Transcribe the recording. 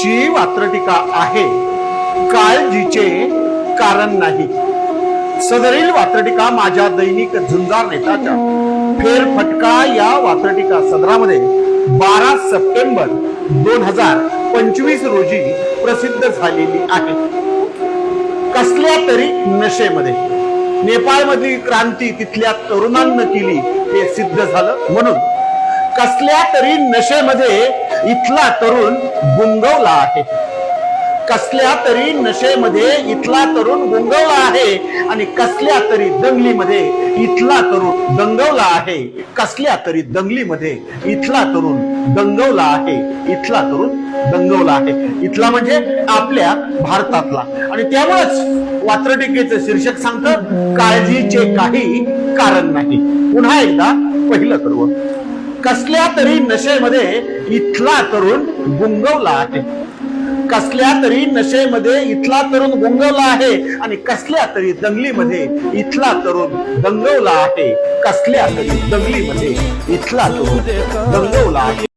जी वात्रटिका आहे काळजीचे कारण नाही. सदरील वात्रटिका माझ्या दैनिक झुंजार नेताच्या फेरफटका या वात्रटिका सदरामध्ये बारा सप्टेंबर दोन हजार पंचवीस रोजी प्रसिद्ध झालेली आहे. कसल्या तरी नशेमध्ये नेपाळमधली क्रांती तिथल्या तरुणांना केली हे सिद्ध झालं म्हणून. कसल्या तरी नशेमध्ये इथला तरुण गुंगवला आहे. कसल्या तरी नशेमध्ये इथला तरुण गुंगवला आहे आणि कसल्या तरी दंगलीमध्ये इथला तरुण दंगवला आहे. कसल्या तरी दंगलीमध्ये इथला तरुण दंगवला आहे. इथला तरुण दंगवला आहे. इथला म्हणजे आपल्या भारतातला. आणि त्यामुळेच वात्रटिकेचं शीर्षक सांगतं काळजीचे काही कारण नाही. पुन्हा एकदा पहिलं करू कसल्या तरी नशेमध्ये इथला तरुण गुंगवला आहे. कसल्या तरी नशेमध्ये इथला तरुण गुंगवला आहे आणि कसल्या तरी दंगलीमध्ये इथला तरुण दंगवला आहे. कसल्या तरी दंगलीमध्ये इथला तरुण दंगवला आहे.